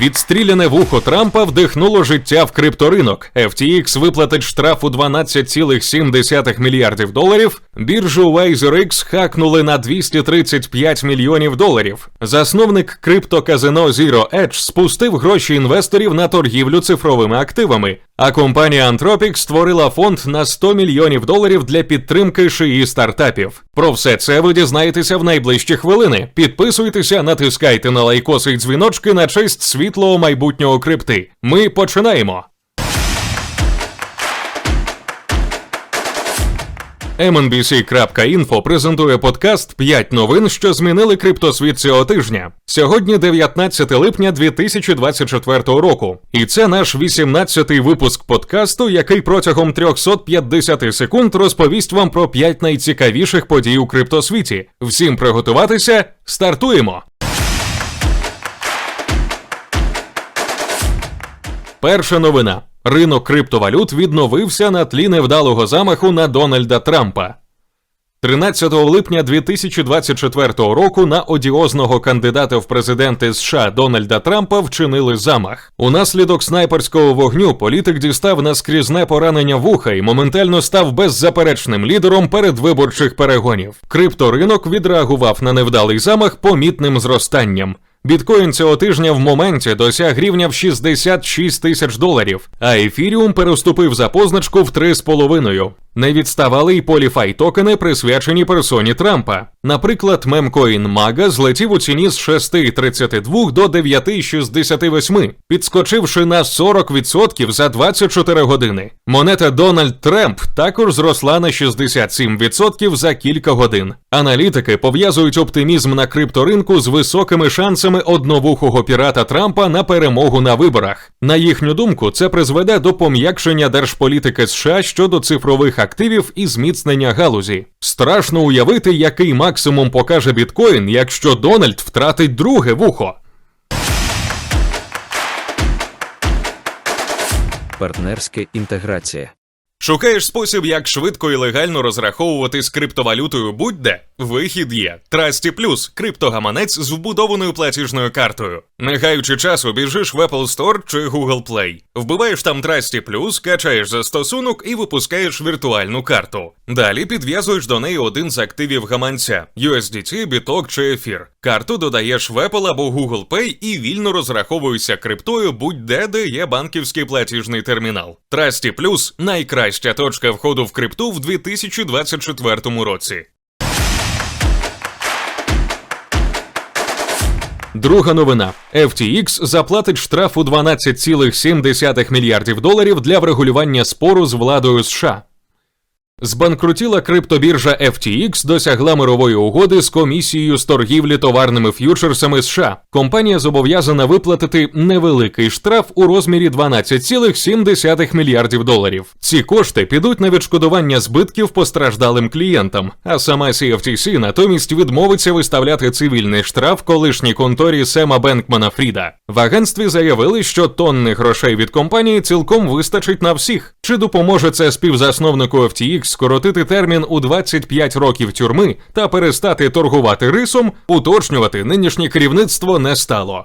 Відстріляне вухо Трампа вдихнуло життя в крипторинок. FTX виплатить штраф у 12,7 мільярдів доларів. Біржу WazerX хакнули на 235 мільйонів доларів. Засновник криптоказино Zero Edge спустив гроші інвесторів на торгівлю цифровими активами. А компанія Anthropic створила фонд на 100 мільйонів доларів для підтримки шиї стартапів. Про все це ви дізнаєтеся в найближчі хвилини. Підписуйтеся, натискайте на лайкоси і дзвіночки на честь світлого майбутнього крипти. Ми починаємо. MNBC.info презентує подкаст «5 новин, що змінили криптосвіт цього тижня. Сьогодні 19 липня 2024 року. І це наш 18-й випуск подкасту, який протягом 350 секунд розповість вам про 5 найцікавіших подій у криптосвіті. Всім приготуватися, стартуємо! Перша новина. Ринок криптовалют відновився на тлі невдалого замаху на Дональда Трампа. 13 липня 2024 року на одіозного кандидата в президенти США Дональда Трампа вчинили замах. Унаслідок снайперського вогню політик дістав наскрізне поранення вуха і моментально став беззаперечним лідером передвиборчих перегонів. Крипторинок відреагував на невдалий замах помітним зростанням. Біткоін цього тижня в моменті досяг рівня в 66 тисяч доларів, а ефіріум переступив за позначку в 3,5. Не відставали й поліфай токени, присвячені персоні Трампа. Наприклад, мемкоін Мага злетів у ціні з 6,32 до 9,68, підскочивши на 40% за 24 години. Монета Дональд Трамп також зросла на 67% за кілька годин. Аналітики пов'язують оптимізм на крипторинку з високими шансами одновухого пірата Трампа на перемогу на виборах. На їхню думку, це призведе до пом'якшення держполітики США щодо цифрових активів і зміцнення галузі. Страшно уявити, який максимум покаже біткоін, якщо Дональд втратить друге вухо. Партнерська інтеграція. Шукаєш спосіб, як швидко і легально розраховувати з криптовалютою будь-де? Вихід є. Trusty Plus – криптогаманець з вбудованою платіжною картою. Не гаючи часу, біжиш в Apple Store чи Google Play. Вбиваєш там Trusty Plus, качаєш застосунок і випускаєш віртуальну карту. Далі підв'язуєш до неї один з активів гаманця USDT, біток чи ефір. Карту додаєш в Apple або Google Pay і вільно розраховуєшся криптою будь-де, де є банківський платіжний термінал. Trusty Plus – найкраща точка входу в крипту в 2024 році. Друга новина: FTX заплатить штраф у 12,7 мільярдів доларів для врегулювання спору з владою США. Збанкрутіла криптобіржа FTX досягла мирової угоди з комісією з торгівлі товарними ф'ючерсами США. Компанія зобов'язана виплатити невеликий штраф у розмірі 12,7 мільярдів доларів. Ці кошти підуть на відшкодування збитків постраждалим клієнтам. А сама CFTC натомість відмовиться виставляти цивільний штраф колишній конторі Сема Бенкмана Фріда. В агентстві заявили, що тонни грошей від компанії цілком вистачить на всіх. Чи допоможе це співзасновнику FTX скоротити термін у 25 років тюрми та перестати торгувати рисом, уточнювати нинішнє керівництво не стало.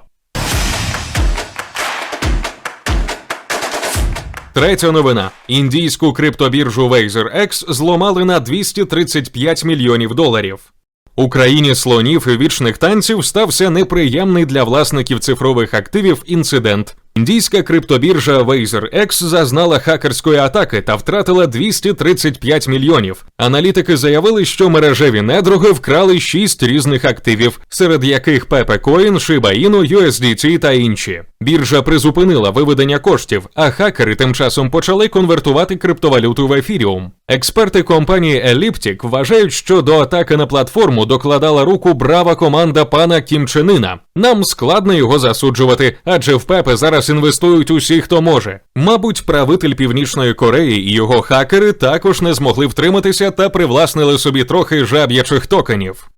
Третя новина: індійську криптобіржу WazerX зломали на 235 мільйонів доларів. У країні слонів і вічних танців стався неприємний для власників цифрових активів інцидент. Індійська криптобіржа WazerX зазнала хакерської атаки та втратила 235 мільйонів. Аналітики заявили, що мережеві недруги вкрали 6 різних активів, серед яких Pepe Coin, Shiba Inu, USDT та інші. Біржа призупинила виведення коштів, а хакери тим часом почали конвертувати криптовалюту в ефіріум. Експерти компанії Elliptic вважають, що до атаки на платформу докладала руку брава команда пана Кімченина. Нам складно його засуджувати, адже в Пепе зараз інвестують усі, хто може. Мабуть, правитель Північної Кореї і його хакери також не змогли втриматися та привласнили собі трохи жаб'ячих токенів.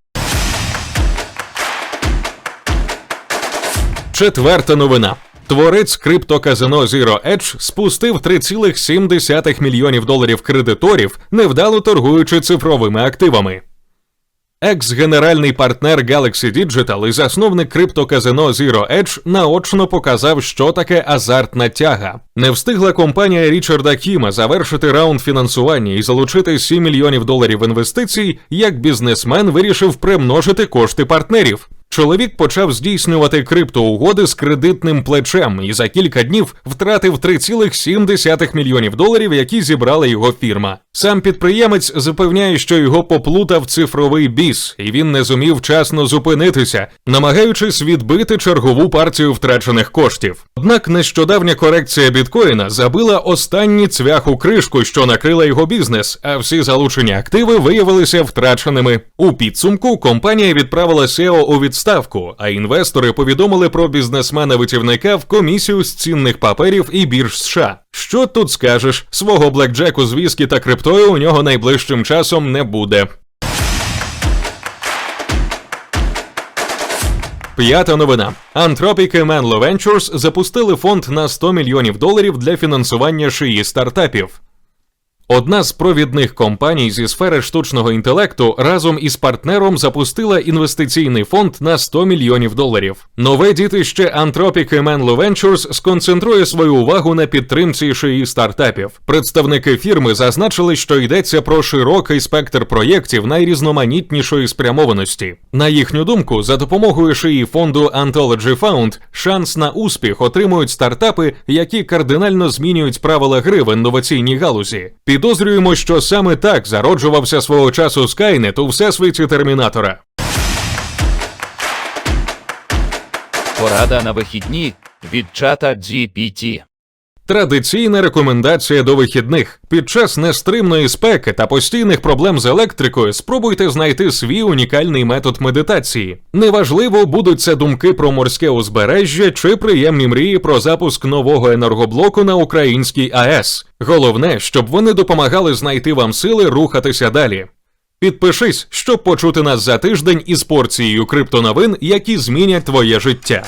Четверта новина. Творець криптоказино Zero Edge спустив 3,7 мільйонів доларів кредиторів, невдало торгуючи цифровими активами. Екс-генеральний партнер Galaxy Digital і засновник криптоказино Zero Edge наочно показав, що таке азартна тяга. Не встигла компанія Річарда Кіма завершити раунд фінансування і залучити 7 мільйонів доларів інвестицій, як бізнесмен вирішив примножити кошти партнерів. Чоловік почав здійснювати криптоугоди з кредитним плечем і за кілька днів втратив 3,7 мільйонів доларів, які зібрала його фірма. Сам підприємець запевняє, що його поплутав цифровий біс, і він не зумів вчасно зупинитися, намагаючись відбити чергову партію втрачених коштів. Однак нещодавня корекція біткоїна забила останній цвях у кришку, що накрила його бізнес, а всі залучені активи виявилися втраченими. У підсумку компанія відправила SEO у відставку, а інвестори повідомили про бізнесмена-витівника в комісію з цінних паперів і бірж США. Що тут скажеш? Свого блекджеку з віскі та криптою у нього найближчим часом не буде. П'ята новина. І Menlo Ventures запустили фонд на 100 мільйонів доларів для фінансування шиї стартапів. Одна з провідних компаній зі сфери штучного інтелекту разом із партнером запустила інвестиційний фонд на 100 мільйонів доларів. Нове дітище Anthropic Menlo Ventures сконцентрує свою увагу на підтримці шиї стартапів. Представники фірми зазначили, що йдеться про широкий спектр проєктів найрізноманітнішої спрямованості. На їхню думку, за допомогою шиї фонду Anthology Fund шанс на успіх отримують стартапи, які кардинально змінюють правила гри в інноваційній галузі. Підозрюємо, що саме так зароджувався свого часу Скайнет у всесвіті термінатора. Порада на вихідні від чата GPT. Традиційна рекомендація до вихідних. Під час нестримної спеки та постійних проблем з електрикою спробуйте знайти свій унікальний метод медитації. Неважливо, будуть це думки про морське узбережжя чи приємні мрії про запуск нового енергоблоку на українській АЕС. Головне, щоб вони допомагали знайти вам сили рухатися далі. Підпишись, щоб почути нас за тиждень із порцією криптоновин, які змінять твоє життя.